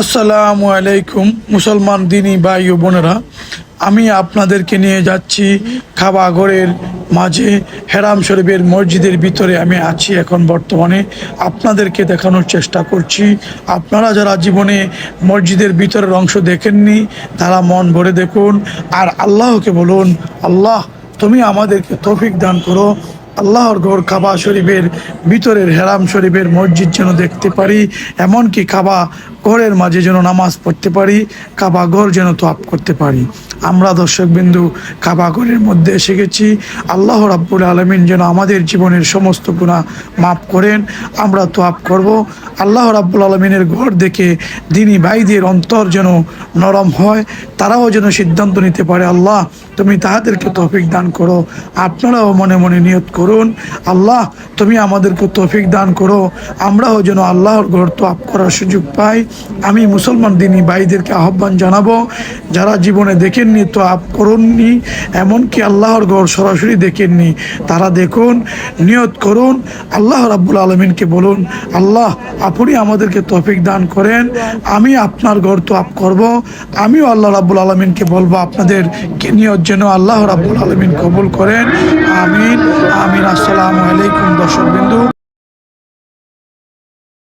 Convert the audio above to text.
আসসালামু আলাইকুম, মুসলমান দিনী ভাই ও বোনেরা। আমি আপনাদেরকে নিয়ে যাচ্ছি খাবাগড়ের মাঝে, হেরাম শরীফের মসজিদের ভিতরে আমি আছি এখন বর্তমানে। আপনাদেরকে দেখানোর চেষ্টা করছি। আপনারা যারা জীবনে মসজিদের ভিতরের অংশ দেখেননি, তারা মন ভরে দেখুন। আর আল্লাহকে বলুন, আল্লাহ, তুমি আমাদেরকে তৌফিক দান করো। আল্লাহর ঘর কাবা শরীফের ভিতরের হেরাম শরীফের মসজিদ যেন দেখতে পারি, এমনকি কাবা ঘরের মাঝে যেন নামাজ পড়তে পারি, কাবা ঘর যেন তো আপ করতে পারি। আমরা দর্শক বিন্দু কাবা ঘরের মধ্যে এসে গেছি। আল্লাহ রাব্বুল আলমিন যেন আমাদের জীবনের সমস্ত গুণা মাফ করেন। আমরা তোয়াপ করব। আল্লাহ রাব্বুল আলমিনের ঘর দেখে দিনী ভাইদের অন্তর যেন নরম হয়, তারাও যেন সিদ্ধান্ত নিতে পারে, আল্লাহ, তুমি তাহাদেরকে তফিক দান করো। আপনারাও মনে মনে নিয়ত করুন, আল্লাহ, তুমি আমাদেরকে তৌফিক দান করো। আমরাও যেন আল্লাহর ঘর তো আপ করার সুযোগ পাই। আমি মুসলমান দিনী ভাইদেরকে আহ্বান জানাব যারা জীবনে দেখেননি, তো আপ করুননি। এমনকি আল্লাহর ঘর সরাসরি দেখেননি। তারা দেখুন, নিয়ত করুন, আল্লাহ রাব্বুল আলমিনকে বলুন, আল্লাহ, আপনি আমাদেরকে তফিক দান করেন, আমি আপনার ঘর তো আপ করব, আমিও আল্লাহ রাব্বুল আলমিনকে বলব, আপনাদের নিয়ত যেন আল্লাহ রাব্বুল আলমিন কবুল করেন, আমিন আমিন, আসসালামু আলাইকুম দর্শক বিন্দু